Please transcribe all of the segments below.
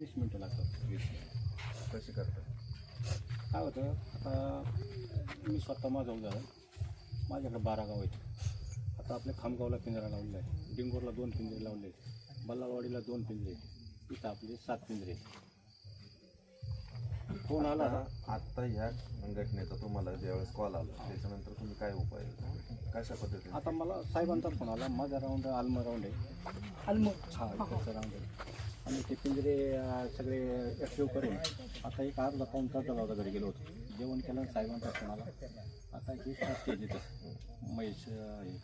वीस मिनटं लागतात. वीस मिनिट. कशी करतात काय होतं आता मी स्वतः माझं झालं माझ्याकडे बारा गाव आहेत. आता आपल्या खामगावला पिंजरा लावलेला आहे. डिंगोरला दोन पिंजरे लावले आहेत. बल्लावाडीला दोन पिंजरे इथं आपले सात पिंजरे फोन आला? आता आत्ता ह्या घटनेचा तुम्हाला ज्यावेळेस कॉल आला त्याच्यानंतर तुम्ही काय उपाय कशा पद्धतीने आता मला साहेबांचा फोन आला. माझा राऊंड आलमा राऊंड आहे. हा इकडचा राऊंड आहे. आणि ते पिंजरे सगळे ॲक्टिव्ह करून आता एक अर्धा पाऊन तास झाला होता घरी गेलो होतो. जेवण केलं साहेबांचा फोन आला. आता हे स्टाफ ते तिथं महेश हे.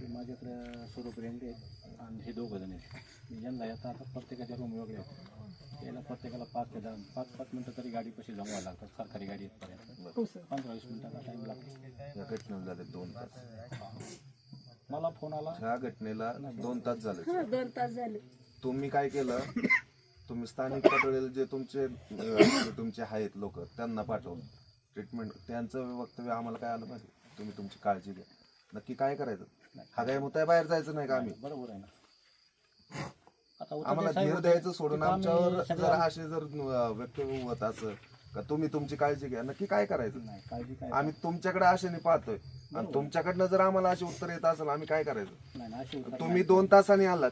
ते माझ्याकडे स्वरूप रेंगे आहेत आणि हे दोघं जण आहेत. मी यांना आता आता प्रत्येकाच्या रूम वेगळे आहेत. याला प्रत्येकाला पाच ते दहा पाच पाच मिनटं तरी गाडी कशी जमवायला लागतात. सरकारी गाडी येतपर्यंत पंधरा वीस मिनिटाचा टाईम लागतो. या घटनेला झाले दोन तास. मला फोन आला. ह्या घटनेला दोन तास झाले. हा, दोन तास झाले. तुम्ही काय केलं तुम्ही स्थानिक पातळीला जे तुमचे जे तुमचे आहेत लोक त्यांना पाठवून ट्रीटमेंट त्यांचं वक्तव्य आम्हाला काय आलं पाहिजे? तुम्ही तुमची काळजी घ्या. नक्की काय करायचं? हा काय मुताय बाहेर जायचं नाही का आम्ही? बरोबर आहे ना. आम्हाला धीर द्यायचं सोडून आमच्यावर जर असे जर वक्तव्य होत असं का तुम्ही तुमची काळजी घ्या. नक्की काय करायचं? आम्ही तुमच्याकडे आशेने पाहतोय. आणि तुमच्याकडनं जर आम्हाला अशी उत्तर येत असेल आम्ही काय करायचं? तुम्ही दोन तासांनी आलात.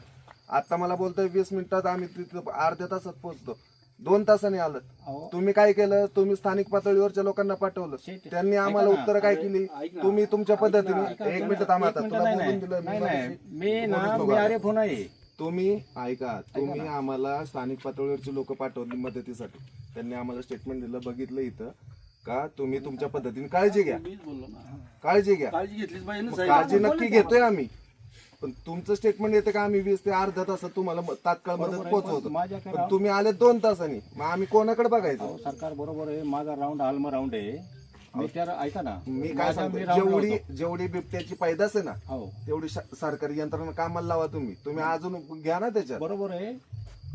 आता मला बोलतोय वीस मिनिटात आम्ही तिथं अर्ध्या तासात पोहोचतो. दोन तासांनी अहो, तुम्ही काय केलं? तुम्ही स्थानिक पातळीवरच्या लोकांना पाठवलं. शेत- त्यांनी आम्हाला ऐका ना, उत्तर काय केली? ऐक ना. तुम्ही तुमच्या पद्धतीने एक मिनिट थांबा एक आता मिनिटं तुला नाही, बोलून दिलं नाही मी नाही. मगाशी. मी ना बोलूच नको मी आता. अरे फोन आहे. तुम्ही ऐका. तुम्ही आम्हाला स्थानिक पातळीवरची लोक पाठवली मदतीसाठी. त्यांनी आम्हाला स्टेटमेंट दिलं बघितलं इथं. का तुम्ही तुमच्या पद्धतीने काळजी घ्या. मीच बोललो ना. काळजी घ्या. काळजी घेतलीच पाहिजे ना मग साहेब. काळजी नक्की घेतोय आम्ही. पण तुमचं स्टेटमेंट येतं का? आम्ही वीस ते अर्ध्या तासात तुम्हाला म- तात्काळ मदत पोहोचवतो. माझ्याकडे पण तुम्ही आले दोन तासांनी. मग आम्ही कोणाकडे बघायचं? अहो, सरकार बरोबर आहे. माझा राऊंड आलम राऊंड आहे. मी त्या ऐका ना. मी काय माझा सांगतो round जेवढी लावतो. जेवढी बिबट्याची पैदास आहे ना हो. तेवढी श- सरकारी यंत्रणा कामाला लावा तुम्ही. तुम्ही अजून घ्या ना त्याच्यात. बरोबर आहे.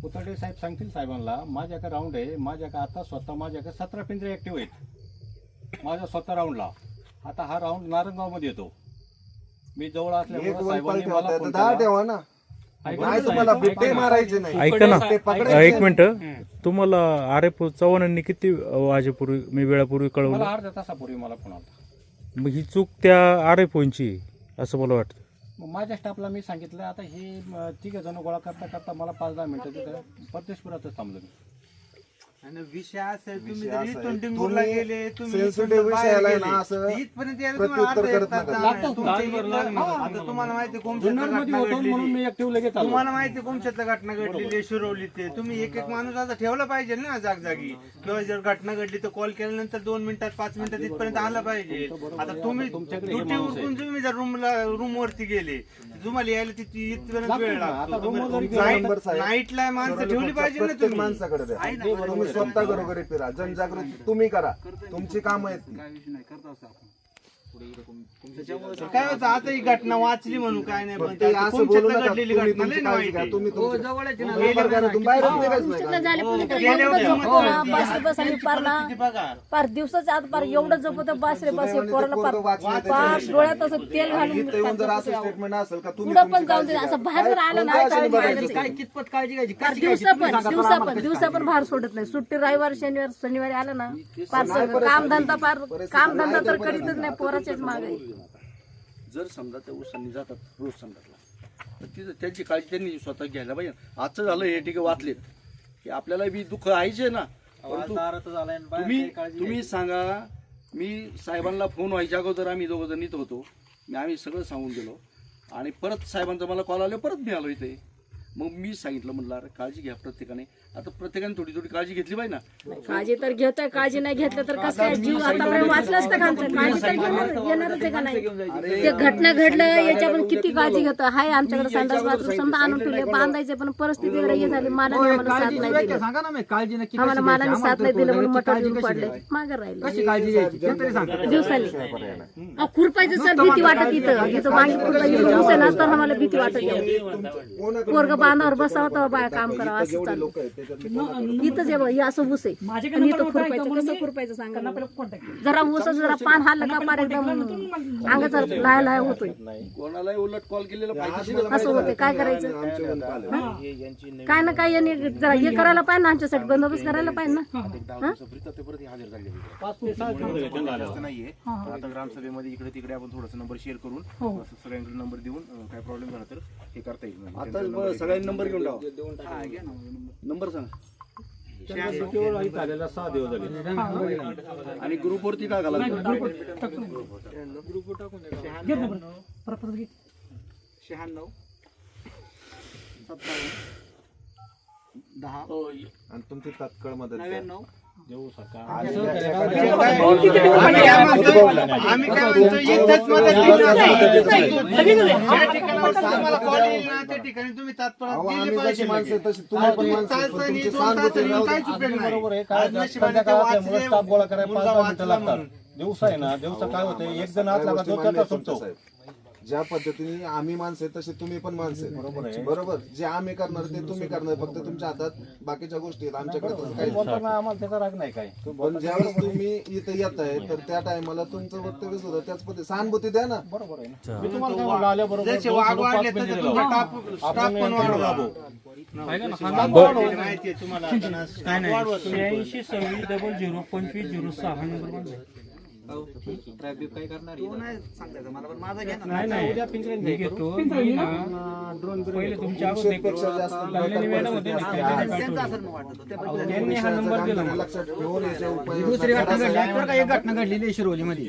उतरडे साहेब सांगतील साहेबांना माझ्याकडे राऊंड आहे माझ्याकडे आता स्वतः माझ्याकडे सतरा पिंजरे ऍक्टिव्ह आहेत. माझ्या स्वतः राऊंडला आता हा राऊंड नारंगावमध्ये येतो. मी जवळ एक ठेवता येतं, दहा. ठेवा ना. ऐका नाही ना, तुम्हाला साहेब, बिबटे ऐका ना. मारायचे नाही. ऐका ना ते अ, पकडायचे एक मिनिट. तुम्हाला आर एफ चव्हाणांनी किती वाजेपूर्वी मी वेळापूर्वी मला कळवलं अर्ध्या तासापूर्वी मला फोन आला. मग ही चूक त्या आर एफ ओची असं मला वाटतं. मग माझ्या स्टाफला मी सांगितलं आता हे तिघ जण गोळा करता करता मला पाच दहा मिनिटं तिथं परदेशपुरातच थांबलो मी. आणि विषय असा आहे, तुम्ही जरी तुम्ही गेले तुम्ही sensitive इथून बाहेर विषयाला आहे गेले, ना असं तर इथपर्यंत यायला तुम्हाला प्रत्युत्तर अर्धा एक करत तास नका. जाणार आहे. लागतं, तुमच्या. हा, आता तुम्हाला माहिती आहे कोमशेतला घटना होतो म्हणून घडलेली. मी ऍक्टिव्ह लगेच आलो तुम्हाला माहिती आहे कोमशेतला घटना घडलेली आहे, शिरवली ते तुम्ही एक एक माणूस आता ठेवला पाहिजे ना जागजागी किंवा जर घटना घडली तर कॉल केल्यानंतर दोन मिनिटात पाच मिनिटात इथपर्यंत आला पाहिजे आता तुम्ही ड्युटी. उरकून तुम्ही जर रूमला रूम वरती गेले तुम्हाला यायला तिथे इथपर्यंत लागतो वेळ ना. आता लागतो room गेलो साहेब. नाईटला माणसं ठेवली पाहिजे ना प्रत्येक तुम्ही माणसाकडे द्या तुम्ही स्वतः घरोघरी फिरा. जनजागृती तुम्ही करा. तुमची कामं आहेत. ती. काय होतं आता ही घटना वाचली म्हणून काय नाही पण ते आता असं बोलू तुमच्यातनं नका घडलेली तुम्ही घटना तुमची लई काळजी वाईट घ्या आहे. तुम्ही हो, तुमची- जवळच आहे ना. तुम्ही घरातून बाहेरच निघायचं नाही उष्णता का? झाली पण इकडे गेले एवढं होते. झोपतो ना बस बस आणि पार ना किती बघा पार दिवसाच्या आत पार एवढं झोपत बस रे बस पोराला पार पोरगं वाचलं पार त्याच्याविषयी. डोळ्यात असं तेल घालून इथं येऊन जर असं. स्टेटमेंट असेल का तुम्ही पुढं तुमची पण जाऊन दे काळजी असं घ्या. बाहेर जर आलं ना कोणत्या बघायचं? काय कितपत काळजी घ्यायची पार दिवसा पण दिवसा पण दिवसा पण बाहेर सोडत नाही सुट्टी रविवार शनिवार शनिवारी आलं ना पार सगळं काम धंदा पार काम धंदा तर करीतच नाही मागे. जर समजा त्या उसांनी जातात रोज संडासला तर तिथं त्यांची काळजी त्यांनी स्वतः घ्यायला पाहिजे. आजचं झालं हे ठीक आहे वाचलेत. की आपल्याला बी दुःख आहेच आहे ना. परंतु तुम्ही तुम्ही सांगा मी साहेबांना फोन व्हायच्या अगोदर आम्ही दोघं जण इथं होतो. मी आम्ही सगळं सांगून गेलो आणि परत साहेबांचा मला कॉल आले परत मी आलो इथे. मग मी सांगितलं म्हणलं अरे काळजी घ्या प्रत्येकाने. आता प्रत्येकाने थोडी थोडी काळजी घेतली पाहिजे ना. काळजी तर घेतोय काळजी नाही घेतलं तर कसं काय जीव आतापर्यंत वाचलं असतं का आमचं काळजी तर घेणार येणारच आहे का नाही? ते घटना घडलं याच्या पण किती काळजी घेतो हाय आमच्याकडे संडास बाथरूम समजा आणून ठेवले बांधायचे पण परिस्थिती हे झाली मालाने आम्हाला साथ नाही दिली. सांगा ना मी काळजी नक्की आम्हाला मालाने साथ नाही दिलं म्हणून मटण येऊन पडले. मागे राहिले. काळजी घ्यायची? ते तरी सांगा. दिवसाली अहो, खुरपायचं सर भीती वाटत इथं. इथं वांगी खुरपायची ना तर आम्हाला भीती वाटत पोरग बांधावर बसावं तेव्हा बाया काम करावं इथं असं जेवढे लोक आहेत इथंच आहे बघ, हे असं ऊस आहे. माझ्याकडे आणि नंबर इथं होता, खुरपायचं कसं मी- खुरपायचं सांगा त्यांना मला. पहिलं contact केलं. जरा ऊसाचं जरा पान हाललं का पार एकदम अंगाचा लाय लाय होतोय. कोणालाही उलट कॉल केलेला पाहिजे. असं होते काय करायचं? काय ना काय यांनी जरा हे करायला पाहिजे ना आमच्यासाठी बंदोबस्त करायला पाहिजे ना. हा? पाच ते सहा दिवस झाले त्यांना आल्यावर. जास्त नाहीये. आता ग्रामसभेमध्ये इकडे तिकडे आपण थोडासा नंबर शेअर करून असं सगळ्यांकडे नंबर देऊन अं, काय प्रॉब्लेम झाला तर हे करता येईल म्हणजे आता त्यांचा number बरं, सगळ्यांनी नंबर घेऊन टाका नंबर सांगा. सहा दिवस झाले. आणि ग्रुपवरती काय घाला घे. शहाण्णव. सत्तावन्न दहा. आणि तुमची तात्काळ मदत. नव्याण्णव. देऊ सकाळ आणि आम्ही काय म्हणतो आम्ही काय म्हणतो इथंच मदत केली जाते. ज्या ठिकाणावर आम्हाला कॉल येईल ना त्या ठिकाणी तुम्ही तात्काळ अहो, दिले आम्ही पाहिजे. जशी माणसं आहे तशी तुम्ही आज पण तुम्ही माणसं आहे, पण तासाने, तुमची दोन सहानुभूती तासाने राहू काहीच दे. उपयोग नाही. बरोबर आहे. आज काय नशिबाने ते स्टाफ गोळा करायला मुलगा पाच दहा मिनिटं वाचला लागतात म्हणून. दिवसा आहे ना दिवसा काय होतं एक जण आत लागला तो त्याचा सुटतो. ज्या पद्धतीने आम्ही माणसं आहे तसे तुम्ही पण माणसं आहे. बरोबर आहे. बरोबर जे आम्ही करणार ते तुम्ही करणार फक्त तुमच्या हातात बाकीच्या गोष्टी आहेत आमच्याकडे तसं काही बोलताना आम्हाला त्याचा राग नाही काय तू पण ज्यावेळेस तुम्ही इथं येत आहे तर त्या टायमाला तुमचं वक्तव्य सुद्धा त्याच पद्धती सहानुभूती द्या ना बरोबर आहे ना मी तुम्हाला काय म्हणलं आल्याबरोबर जसे दोन वाघ किलो वाढले पाच तसे मिनिटं तुमचा लावा. टाप- स्टाफ आपण पण त्यांना वाढवा. लाभू. माहिती आहे तुम्हाला आता ना. काय नाही शहाऐंशी सव्वीस डबल झिरो पंचवीस झिरो सहा हा नंबर आहे. नाही नाही मी घेतो. मी ना? पहिले तुमच्या अगोदर एक पेक्षा जास्त लागलेली मॅडम होते ना, त्यांनी पाठवलं. त्यांनी हा नंबर दिला मला. लक्षात ठेवून याच्या उपाय दुसरी घटना घडली आहे बरं का एक घटना घडलेली आहे शिरोलीमध्ये.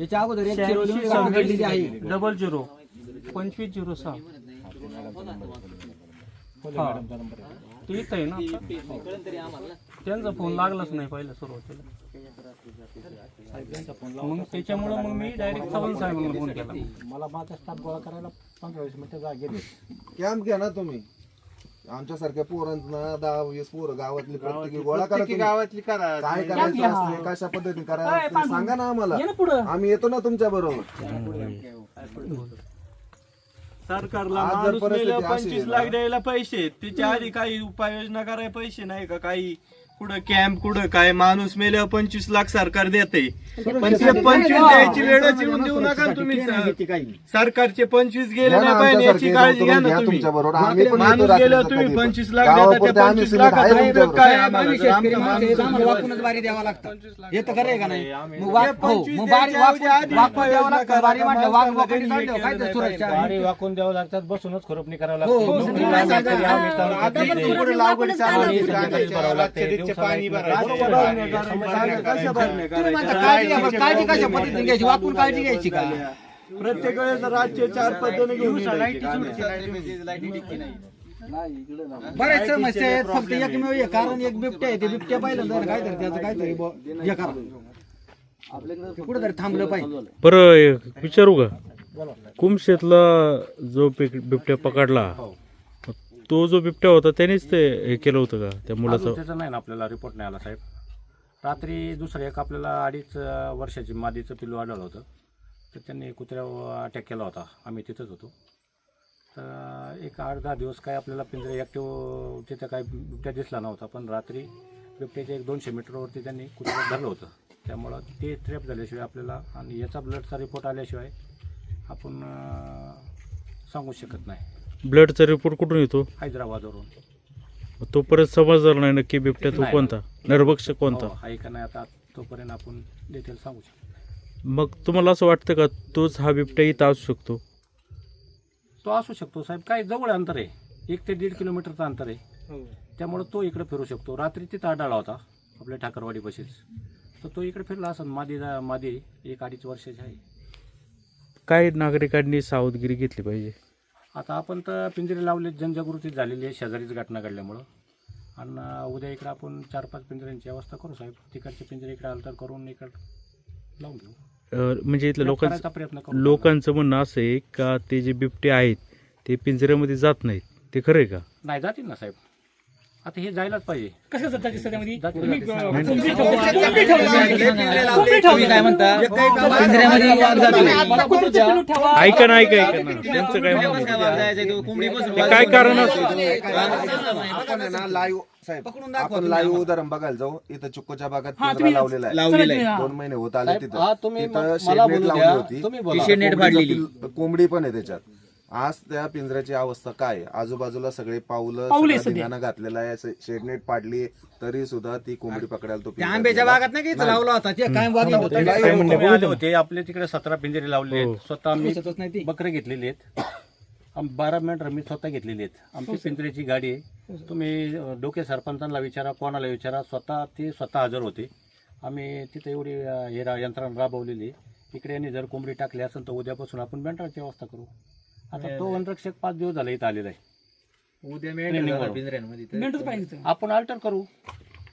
याच्या अगोदर एक शिरोली घटना घडलेली आहे. Double zero. पंचवीस झिरो सहा. हा. ते इथं आहे ना आता? त्यांचा फोन लागलाच नाही पहिलं सुरुवातीला. मग त्याच्यामुळे मग मी डायरेक्ट चव्हाण साहेबांना फोन केला. मला माझा स्टाफ गोळा करायला पंधरा वीस मिनिटं कॅम्प घ्या ना तुम्ही. आमच्यासारख्या पोरांना दहा वीस पोरं गावातली प्रत्येकी गोळा करा तुम्ही. गावातली करा. काय करायचं असते कशा पद्धतीने करायचं असते, सांगा ना आम्हाला. ये ना पुढं. आम्ही येतो ना तुमच्या बरोबर. सरकारला आज जर माणूस परिस्थिती मेलं अशी आहे पंचवीस ना- लाख द्यायला पैसे. त्याच्या आधी काही उपाययोजना करायला पैसे नाही का? काही कुठं कॅम्प कुठं काय? माणूस मेल्यावर पंचवीस लाख सरकार देते. पण ते पंचवीस द्यायची वेळच येऊन देऊ नका ना तुम्ही सरकारचे पंचवीस गेले ना नाही पाहिजे याची काळजी घ्या ना तुम्ही. तुमच्या बरोबर. आम्ही पण माणूस गेल्यावर रात्रीचं तुम्ही. पंचवीस लाख देता त्या आम्ही पंचवीस लाखाचा उपयोग तुमच्याबरोबर. काय आम्हाला? आमचा माणसं माणूस आहेत, आम्हाला वाकूनच बारी द्यावा लागतं. हे तर खरं आहे का नाही? मग वाक- हो, पंचवीस मग बारी द्यायच्या वाकून द्यावं लागतं उपाययोजना बारी म्हटलं वाघ करा, वाकून माणसाला काढलं काय केलं ते सुरक्षा. गाडी वाकून द्यावं लागतात बसूनच खुरपणी करावं हो, लागते. हो, आता पण गेले. लागते, पाणी. तुम्ही म्हणता काळजी घ्या, काळजी कशा पद्धतीने घ्यायची? वाकून काळजी घ्यायची का? प्रत्येक वेळेस रातचे चार पद्धतीने घेऊन हिंडायचे. बऱ्याच समस्या आहेत. फक्त एकमेव आहे कारण एक बिबट्या आहे. ते बिबट्या पाहिलं तर काहीतरी त्याचं काहीतरी बुवा हे करा. कुठेतरी थांबलं पाहिजे. बरं एक विचारू का? कुमशेतला जो बिब- बिबट्या पकडला तो जो बिबट्या होता त्यानेच ते हे केलं होतं का? त्या मुलाचं? अजून त्याचा नाही ना आपल्याला रिपोर्ट नाही आला साहेब. रात्री दुसरं एक आपल्याला अडीच अं, वर्षाची मादीचं पिल्लू आढळलं होतं. तर त्यांनी कुत्र्यावर अटॅक केला होता. आम्ही तिथंच होतो. तर एक आठ दहा दिवस काय आपल्याला पिंजरे ॲक्टिव्ह तिथं काय बिबट्या दिसला नव्हता. पण रात्री बिबट्याच्या एक दोनशे मीटरवरती त्यांनी कुत्र्याला धरलं होतं. त्यामुळं ते ट्रॅप झाल्याशिवाय आपल्याला आणि याचा ब्लडचा रिपोर्ट आल्याशिवाय आपण अं, सांगू शकत नाही. ब्लडचा रिपोर्ट कुठून येतो? हैदराबादवरून. तो परत समजणार नाही नक्की बिबट्या तो नाही. कोणता? नरभक्षक कोणता? हो, आहे का नाही आता तोपर्यंत आपण डिटेल सांगू शकतो मग तुम्हाला असं वाटतं का तोच हा बिबट्या इथं असू शकतो? तो असू शकतो साहेब. काय जवळ अंतर आहे. एक ते दीड किलोमीटरचं अंतर आहे. त्यामुळे तो इकडे फिरू शकतो. रात्री तिथं आढळला होता आपल्या ठाकरवाडी बसेस. तर तो इकडे फिरला असेल मादी मादी एक अडीच वर्षाची आहे. काय नागरिकांनी सावधगिरी घेतली पाहिजे? आता आपण तर पिंजरे लावले जनजागृती झालेली आहे शेजारीच घटना घडल्यामुळं. आणि उद्या इकडे आपण चार पाच पिंजऱ्यांची व्यवस्था करू साहेब. तिकडचे पिंजरे इकडे अल्टर करून इकडे लावून घेऊ अं, म्हणजे इथल्या लोकांचं करायचा प्रयत्न करू. लोकांचं म्हणणं असं आहे का ते जे बिबटे आहेत ते पिंजऱ्यामध्ये जात नाहीत. ते खरं आहे का? नाही जातील ना साहेब. आता हे जायलाच पाहिजे. कसं जाते सध्यामध्ये जाते, तुम्ही, जाते. अं, नाही, कोंबडी नाही. ठेवली. कोंबडी ठेवली. तुम्ही काय म्हणता पिंजऱ्यामध्ये वाघ जातोय. आता कुत्र्याचं पिल्लू ठेवा. ऐका ना ऐका ऐका ना. त्यांचं काय म्हणणं? काय कारण आपण आहे ना लाईव्ह साहेब पकडून दाखवा आपण लाईव्ह. उदाहरण बघायला जाऊ. इथं चुक्कोच्या भागात पिंजरा लावलेला आहे. लावलेलं आहे. दोन महिने होत आले हा, तिथं. तुम्ही तिथं मला शेडनेट बोलू लावली द्या. होती. कोंबडी पण आहे त्याच्यात. आज त्या पिंजऱ्याची अवस्था काय? आहे? आजूबाजूला सगळे पाऊलं पाऊले सगळं सध्या. धिंगाणा घातलेला आहे. शेडनेट पाडली तरी सुद्धा ती कोंबडी पकडायला तो त्या पिंजरा आंब्याच्या गेला. बागात नाही का इथं लावला होता? ते काय होतं. तुम्ही काय? तुम्ही आले आपले तिकडे सतरा पिंजरे लावले आहेत. स्वतः आम्ही नाही ती. बकरे घेतलेले आहेत. आम- बारा मिनिट मी स्वतः घेतलेली आहेत. आमची पिंजऱ्याची गाडी आहे. तुम्ही अं, डोके सरपंचांना विचारा कोणाला विचारा. स्वतः ते स्वतः हजर होते. आम्ही तिथे एवढी अं, हे रा- यंत्रणा राबवलेली आहे. इकडे यांनी जर कोंबडी टाकली असेल तर उद्यापासून आपण बँटाची व्यवस्था करू. आता तो वनरक्षक पाच दिवस झाला इथं आलेला आहे. उद्या Training मेंढ्या करू. पिंजऱ्यांमध्ये तर. मेंढच पाहिजे इथं. आपण अल्टर करू.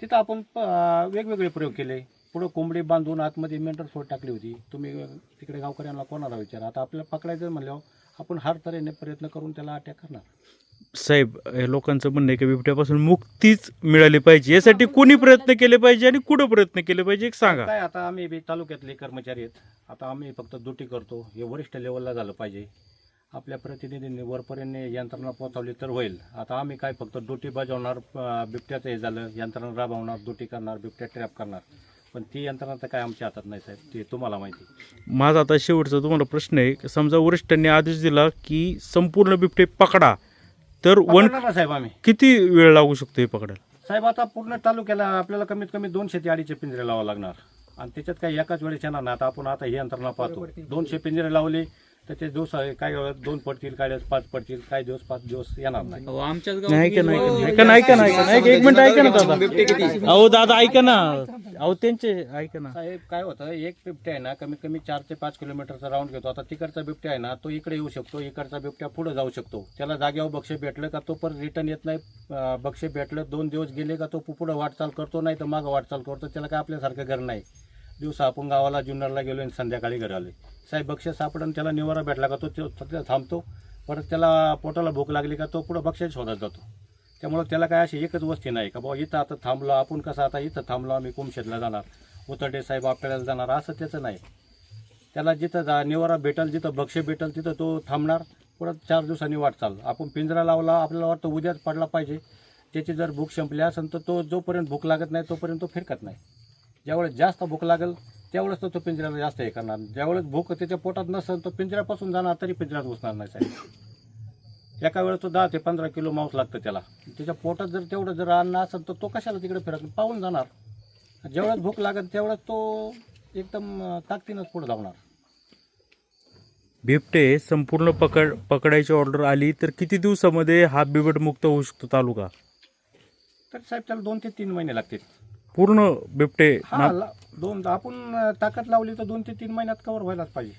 तिथं आपण प- वेगवेगळे प्रयोग केले. पुढं कोंबडी बांधून आतमध्ये मेंटर सोड टाकली होती. तुम्ही तिकडे गावकऱ्यांना कोणाला विचारा? आता आपल्याला पकडायचं म्हणल्यावर आपण हर तऱ्हेने प्रयत्न करून त्याला अटॅक करणार. साहेब हे लोकांचं म्हणणं आहे की बिबट्यापासून मुक्तीच मिळाली पाहिजे. यासाठी कोणी प्रयत्न केले पाहिजे आणि कुठं प्रयत्न केले पाहिजे एक सांगा. काय आता आम्ही बी तालुक्यातले कर्मचारी आहेत. आता आम्ही फक्त ड्युटी करतो. हे वरिष्ठ लेवलला झालं पाहिजे. आपल्या प्रतिनिधींनी वरपर्यंत यंत्रणा पोहोचवली तर होईल. आता आम्ही काय फक्त ड्युटी बजावणार बिबट्याचं हे झालं यंत्रणा राबवणार ड्युटी करणार बिबट्या ट्रॅप करणार. पण ती यंत्रणा तर काय आमच्या हातात नाही साहेब ते तुम्हाला माहिती माझा आता शेवटचा तुम्हाला प्रश्न आहे समजा वरिष्ठांनी आदेश दिला की संपूर्ण बिबटे पकडा तर वन पकडणार ना साहेब आम्ही. किती वेळ लागू शकतो हे पकडायला? साहेब आता पूर्ण तालुक्याला आपल्याला कमीत कमी दोनशे ते अडीचशे पिंजरे लावावं लागणार. आणि त्याच्यात काही एकाच वेळेस येणार नाही. आता आपण आता ही यंत्रणा पाहतो. दोनशे पिंजरे लावले तर ते दिवस काय वेळेस दोन पडतील काय दिवस पाच पडतील काही दिवस पाच दिवस येणार नाही. ऐका एक मिनिट ऐका ना दादा. अहो दादा ऐका ना. अहो त्यांचे ऐका ना. साहेब काय होतं एक बिबट्या आहे ना कमीत कमी चार ते पाच किलोमीटरचा राऊंड घेतो. आता तिकडचा बिबट्या आहे ना तो इकडे येऊ शकतो इकडचा बिबट्या पुढे जाऊ शकतो. त्याला जागेवर बक्षे भेटलं का तो परत रिटर्न येत नाही. अं, बक्षे भेटलं दोन दिवस गेले का तो पुढे वाटचाल करतो नाही तर मागं वाटचाल करतो. त्याला काय आपल्यासारखं घर नाही. दिवसा आपण गावाला जुन्नरला गेलो आणि संध्याकाळी घरी आले साहेब बक्षीस सापडून त्याला निवारा भेटला का तो? त्यो- थांबतो. परत त्याला पोटाला भूक लागली का तो पुढं बक्षीस शोधत जातो. त्यामुळं त्याला काय अशी एकच वस्ती नाही का बाबा इथं आता थांबलो आपण कसं आता इथं थांबलो आम्ही कुमशेतला जाणार उतरडे साहेब आपल्याला जाणार असं त्याचं नाही. त्याला जिथं जा निवारा भेटल जिथं बक्षीस भेटल तिथं तो थांबणार. परत चार दिवसांनी वाटचाल आपण पिंजरा लावला आपल्याला वाटतं उद्याच पडला पाहिजे. त्याची जर भूक संपली असेल तर तो जोपर्यंत भूक लागत नाही तोपर्यंत तो फिरकत नाही. ज्यावेळेस जास्त भूक लागेल त्यावेळेस तो तो पिंजऱ्याला जास्त हे करणार. ज्यावेळेस भूक त्याच्या पोटात नसेल तो पिंजऱ्यापासून जाणार तरी पिंजऱ्यात घुसणार नाही साहेब. एका वेळेस तो दहा ते पंधरा किलो मांस लागतं त्याला. त्याच्या पोटात जर तेवढं जर अन्न असेल तर तो कशाला तिकडे फिरत पाहून जाणार. ज्यावेळेस भूक लागेल त्यावेळेस तो एकदम ताकदीनंच पुढे धावणार. बिबटे संपूर्ण पकड पकडायची ऑर्डर आली तर किती दिवसामध्ये हा बिबट मुक्त होऊ शकतो तालुका? तर साहेब त्याला दोन ते तीन महिने लागतील. पूर्ण बिबटे हा ना- ला- दोन आपण ताकद लावली तर दोन ते तीन महिन्यात कव्हर व्हायलाच पाहिजे.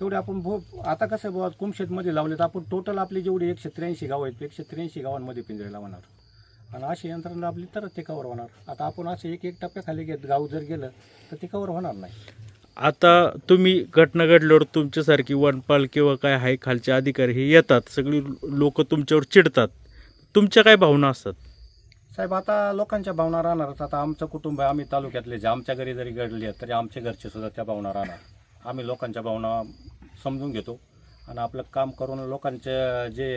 तेवढे आपण भो आता कसं आहे बुवा कुमशेतमध्ये लावले तर आपण टोटल आपली जेवढी एकशे त्र्याऐंशी गाव आहेत एकशे त्र्याऐंशी गावांमध्ये पिंजरे लावणार. आणि अशी यंत्रणा लावली तरच ते कव्हर होणार. आता आपण असे एक एक टप्प्याखाली घेत गाव जर गेलं तर ते कव्हर होणार नाही. आता तुम्ही घटना घडल्यावर तुमच्यासारखी वनपाल किंवा काय हाय खालचे अधिकारी हे येतात. सगळी लोक तुमच्यावर चिडतात. तुमच्या काय भावना असतात? साहेब आता लोकांच्या भावना राहणारच. आता आमचं कुटुंब आहे आम्ही तालुक्यातले जे आमच्या घरी जरी घडली आहेत तरी आमच्या घरचे सुद्धा त्या भावना राहणार. आम्ही लोकांच्या भावना समजून घेतो आणि आपलं काम करून लोकांच्या जे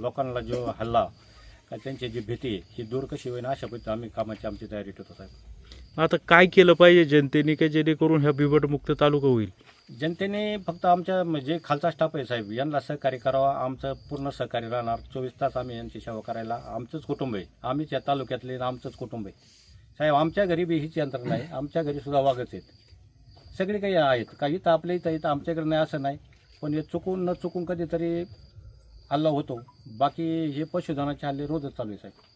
लोकांना जो हल्ला का त्यांची जी भीती आहे ही दूर कशी होईल अशा पद्धतीने आम्ही कामाची आमची तयारी ठेवतो साहेब. आता काय केलं पाहिजे जनतेने की जेणेकरून ह्या बिबटमुक्त तालुका होईल? जनतेने फक्त आमच्या म्हणजे खालचा स्टाफ आहे साहेब यांना सहकार्य करावा आमचं पूर्ण सहकार्य राहणार. चोवीस तास आम्ही यांची सेवा करायला आमचंच कुटुंब आहे. आम्हीच या तालुक्यातले आमचंच कुटुंब आहे. साहेब आमच्या घरी बी हीच यंत्रणा आहे. आमच्या घरी सुद्धा वाघच आहेत. सगळे काही आहेत. काही तर आपल्या इथं इथं आमच्याकडे नाही असं नाही. पण हे चुकून न चुकून कधीतरी हल्ला होतो. बाकी हे पशुधनाचे हल्ले रोजच चालू आहे साहेब.